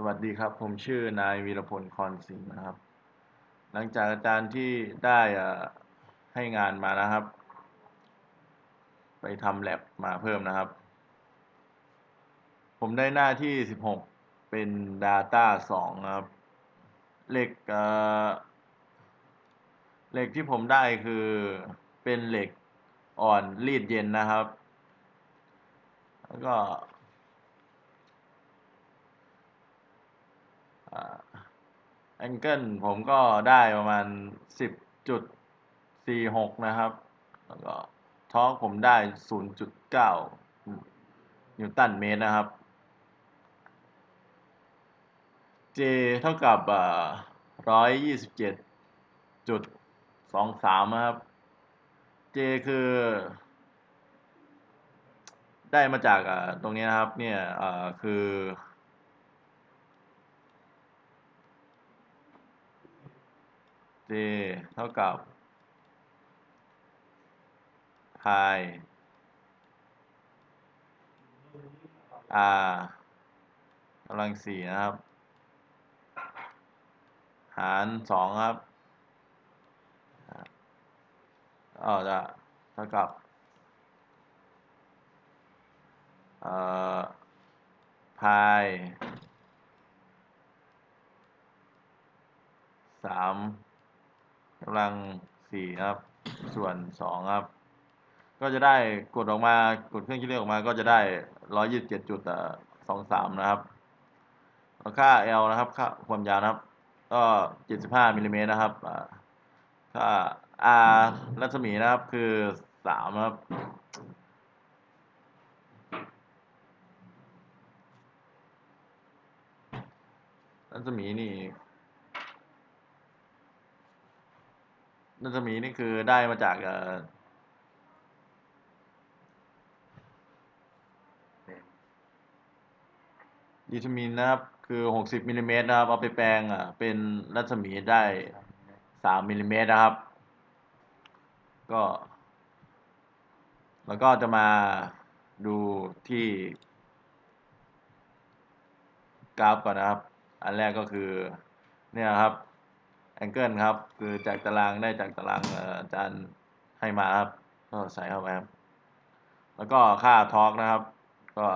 สวัสดีครับ ผมชื่อนายวีรพลคอนสิงห์นะครับ หลังจากอาจารย์ที่ได้ให้งานมานะครับ ไปทำแลบมาเพิ่มนะครับ ผมได้หน้าที่ 16 เป็น Data 2 นะครับเหล็กเอ่อเหล็กที่ผมได้คือเป็นเหล็กอ่อนรีดเย็นนะครับ แล้วก็ แองเกิลผมก็ได้ประมาณ 10.46 นะครับ แล้วก็ทอร์กผมได้ 0.9 นิวตันเมตรนะครับ J เท่ากับร้อยยี่สิบเจ็ดจุดสองสามนะครับ J คือ ได้มาจากตรงนี้นะครับ เนี่ยคือ J เท่ากับ pi r กำลังสี่นะครับ หารสองครับอ๋อจะเท่ากับเอ่อพายสาม กำลังสี่ครับ ส่วนสองครับ ก็จะได้กดออกมากดเครื่องคิดเลขออกมาก็จะได้ร้อยยี่สิบเจ็ดจุดสองสามนะครับแล้วค่า L นะครับค่าความยาวนะครับ ก็เจ็ดสิบห้ามิลลิเมตรนะครับค่า R รัศมีนะครับคือสามครับรัศมีนี่ รัศมีนี่คือได้มาจากเอ่อดีทมินนะครับ คือหกสิบมิลลิเมตรนะครับ เอาไปแปลงอะเป็นรัศมีได้สามมิลลิเมตรนะครับ ก็ แล้วก็จะมาดูที่ กราฟก่อนนะครับ อันแรกก็คือ เนี่ยครับ แองเกิลครับ คือจากตารางได้จากตารางอาจารย์ให้มาครับก็ใส่เข้าไปครับ แล้วก็ค่าทอร์กนะครับ ก็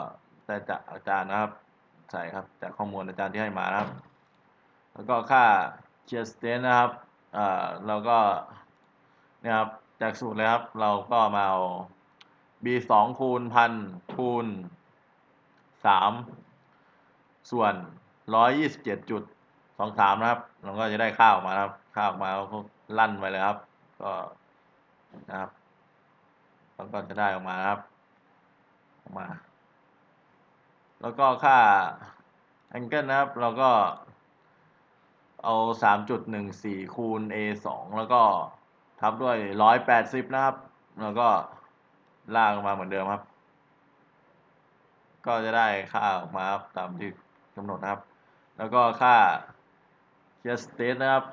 ได้จากอาจารย์นะครับ ใส่ครับจากข้อมูลอาจารย์ที่ให้มานะครับ แล้วก็ค่าเชียร์สเตนนะครับอ่าเราก็เนี่ยครับจากสูตรเลยครับเราก็มาเอา b สองคูณพันคูณสามส่วนร้อยยี่สิบเจ็ดจุด สองสามนะครับเราก็จะได้ค่าออกมาครับค่าออกมาก็ลั่นไปเลยครับ ก็นะครับเราก็จะได้ออกมาครับออกมา แล้วก็ค่าแองเกิลนะครับ เราก็ เอาสามจุดหนึ่งสี่คูณ a สองแล้วก็ทับด้วยร้อยแปดสิบนะครับ แล้วก็ลากมาเหมือนเดิมครับ ก็จะได้ค่าออกมาครับตามที่กำหนดนะครับ แล้วก็ค่า เชียร์สเตทนะครับ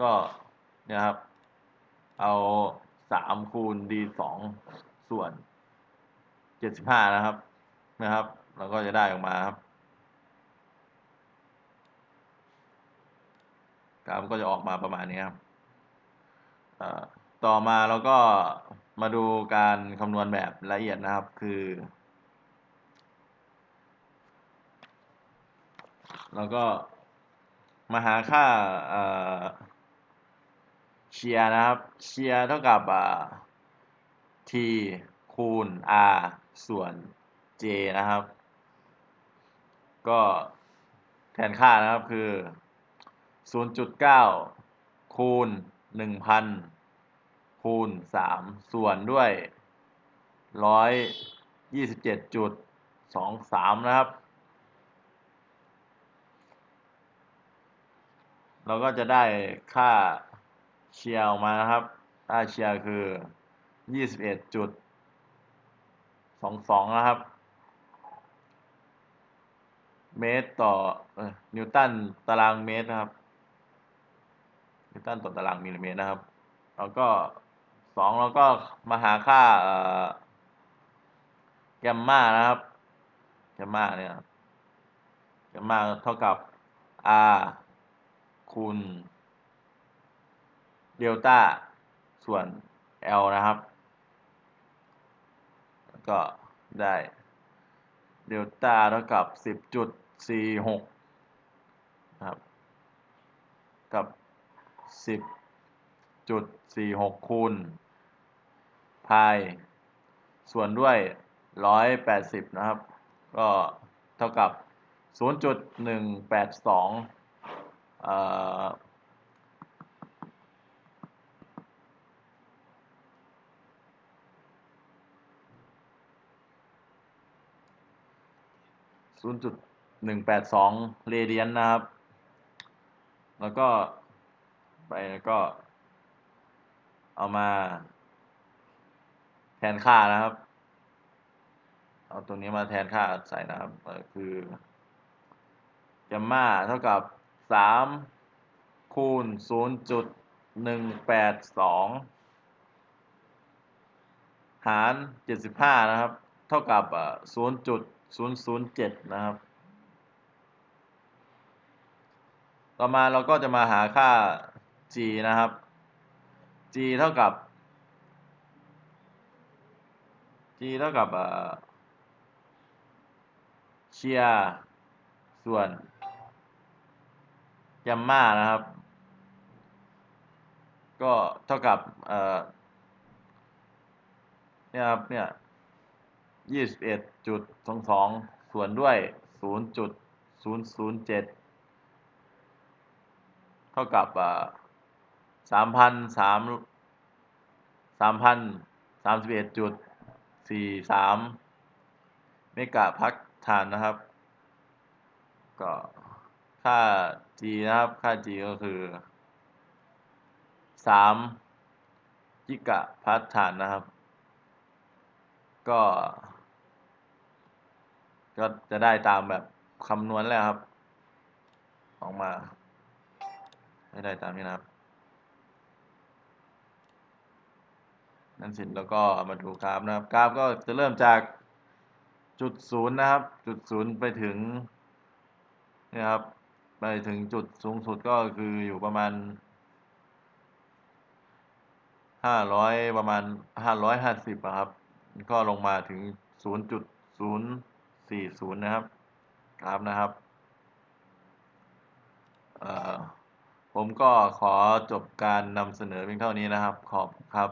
ก็เนี่ยครับ เอาสามคูณ d สองส่วนเจ็ดสิบห้านะครับ นะครับเราก็จะได้ออกมาครับกราฟก็จะออกมาประมาณนี้ครับต่อมาเราก็มาดูการคำนวณแบบละเอียดนะครับ คือ เราก็มาหาค่าเชียร์นะครับ เชียร์เท่ากับ t คูณ r ส่วน j นะครับ ก็แทนค่านะครับคือ 0.9 คูณ 1,000 คูณ 3 ส่วนด้วย 127.23 นะครับ เราก็จะได้ค่าเชียร์ออกมานะครับ ค่าเชียร์คือ21.22นะครับ เมตรต่อนิวตันตารางเมตรนะครับ นิวตันต่อตารางมิลลิเมตรนะครับแล้วก็สองเราก็มาหาค่าแกมมานะครับแกมมาเนี่ยแกมมาเท่ากับ r คูณเดลต้าส่วน L นะครับ ก็ได้เดลต้าเท่ากับ 10.46นะครับ กับ 10.46 คูณพาย ส่วนด้วย 180 นะครับ ก็เท่ากับ 0.182เอ่อ ศูนย์จุดหนึ่งแปดสองเรเดียนนะครับ แล้วก็ไปแล้วก็ เอามา แทนค่านะครับ เอาตัวนี้มาแทนค่าใส่นะครับคือแกมมาเท่ากับ สามคูณศูนย์จุดหนึ่งแปดสองหารเจ็ดสิบห้านะครับ เท่ากับศูนย์จุดศูนย์ศูนย์เจ็ดนะครับ ต่อมาเราก็จะมาหาค่า g นะครับ g เท่ากับ g เท่ากับเชียร์ส่วน ยัมมานะครับ ก็เท่ากับเอ่อเนี่ยครับเนี่ยยี่สิบเอ็ดจุดสองสองส่วนด้วยศูนย์จุดศูนย์ศูนย์เจ็ดเท่ากับสามพันสามสามพันสามสิบเอ็ดจุดสี่สามเมกะพักฐานนะครับ ก็ค่า g นะครับ ค่า g ก็คือสามกิกะพัฒฐานนะครับ ก็ ก็จะได้ตามแบบคำนวณแล้วครับ ออกมาให้ได้ตามนี้นะครับ นั่นเสร็จแล้วก็มาดูกราฟนะครับ กราฟก็จะเริ่มจากจุดศูนย์นะครับ จุดศูนย์ไปถึงนี่ครับ ไปถึงจุดสูงสุดก็คืออยู่ประมาณห้าร้อยประมาณห้าร้อยห้าสิบครับ ก็ลงมาถึงศูนย์จุดศูนย์สี่ศูนย์นะครับกราฟนะครับผมก็ขอจบการนำเสนอเพียงเท่านี้นะครับ ขอบครับ